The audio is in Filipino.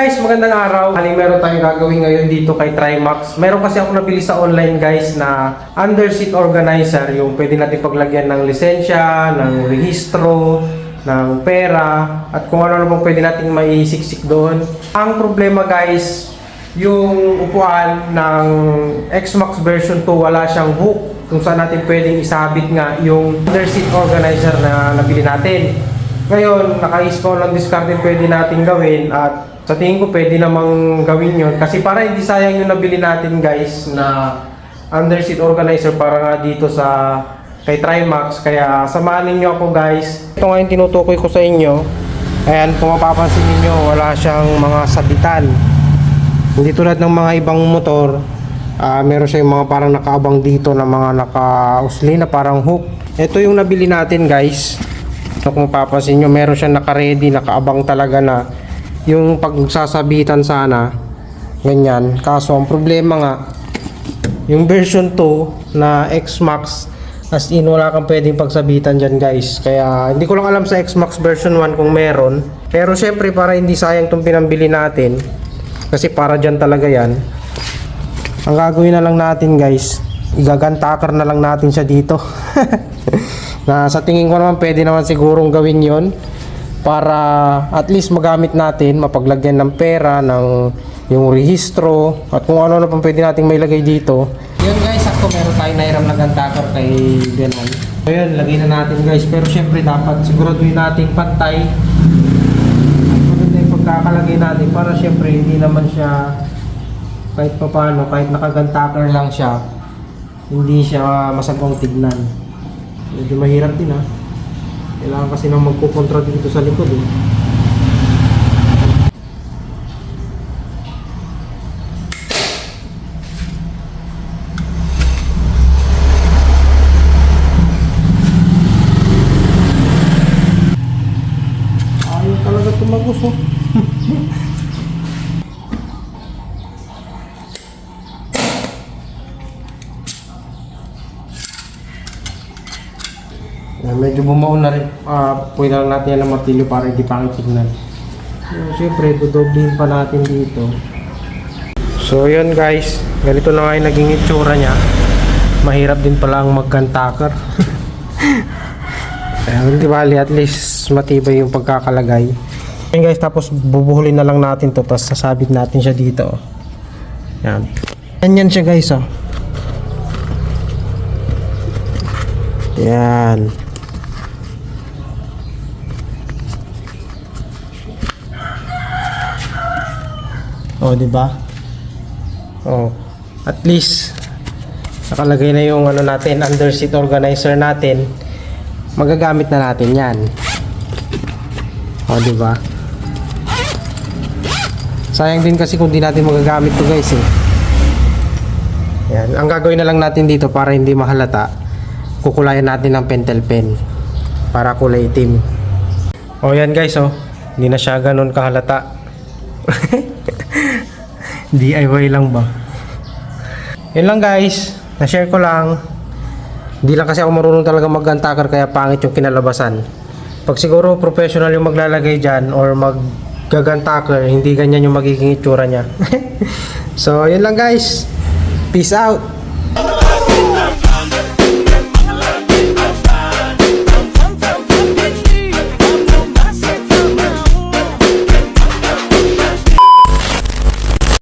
Guys, magandang araw. Haling meron tayong gagawin ngayon dito kay Trimax. Meron kasi ako nabili sa online guys na underseat organizer. Yung pwede natin paglagyan ng lisensya, ng rehistro, ng pera, at kung ano naman pwede natin maisiksik doon. Ang problema guys, yung upuan ng Xmax version 2 wala siyang hook kung saan natin pwedeng isabit nga yung underseat organizer na nabili natin. Ngayon, naka-install lang discard pwede natin gawin at sa tingin ko pwede namang gawin yon kasi para hindi sayang yung nabili natin guys na underseat organizer para nga dito sa kay Trimax. Kaya samahan ninyo ako guys. Ito nga yung tinutukoy ko sa inyo. Ayan kung mapapansin ninyo wala siyang mga sabitan. Hindi tulad ng mga ibang motor ah meron siyang mga parang nakaabang dito na mga naka-usli na parang hook. Ito yung nabili natin guys. Ito kung mapapansin nyo meron siyang naka-ready nakaabang talaga na yung pagsasabitan sana ganyan. Kaso ang problema nga yung version 2 na Xmax as in wala kang pwedeng pagsabitan dyan guys. Kaya hindi ko lang alam sa Xmax version 1 kung meron. Pero syempre para hindi sayang itong pinambili natin kasi para dyan talaga yan ang gagawin na lang natin guys igagantakar na lang natin siya dito. Na sa tingin ko naman pwede naman sigurong gawin yon para at least magamit natin mapaglagyan ng pera ng yung rehistro at kung ano na pang pwede nating mailagay dito. Yun guys sakto meron tayong nairam na gantakar kay Benon so yun lagay na natin guys. Pero syempre dapat siguraduhin natin pantay. Maganda yung pagkakalagay natin para syempre hindi naman siya kahit papano kahit nakagantakar lang siya hindi siya masagong tignan. Medyo mahirap din ha kailangan kasi nang magkukontra dito sa likod eh. Ayaw talaga tumagos oh. Yan, medyo bumaon na rin. Ah, pwede lang natin yan ng martilyo para hindi pangit tignan. So, Siyempre, dudoblein pa natin dito. So, yun guys. Ganito na nga yung naging itsura niya. Mahirap din pala ang magkantaker. Ayun, di bali, at least matibay yung pagkakalagay. Yun guys, tapos bubuhulin na lang natin to tapos sasabit natin siya dito. oh. Yan. Yan yan siya guys, oh. Yan. Oh, di ba? Oh. At least nakalagay na yung ano natin, underseat organizer natin. Magagamit na natin 'yan. Oh, di ba? Sayang din kasi kung di natin magagamit 'to, guys, eh. Yan, ang gagawin na lang natin dito para hindi mahalata, kukulayan natin ng pentel pen para kulay itim. Oh, yan guys, oh. Hindi na siya ganun kahalata. DIY lang ba? Yun lang guys. Na-share ko lang. Hindi lang kasi ako marunong talaga mag-guntakar kaya pangit yung kinalabasan. Pag siguro professional yung maglalagay dyan or mag gagantaker, hindi ganyan yung magiging itsura niya. so, yun lang guys. Peace out.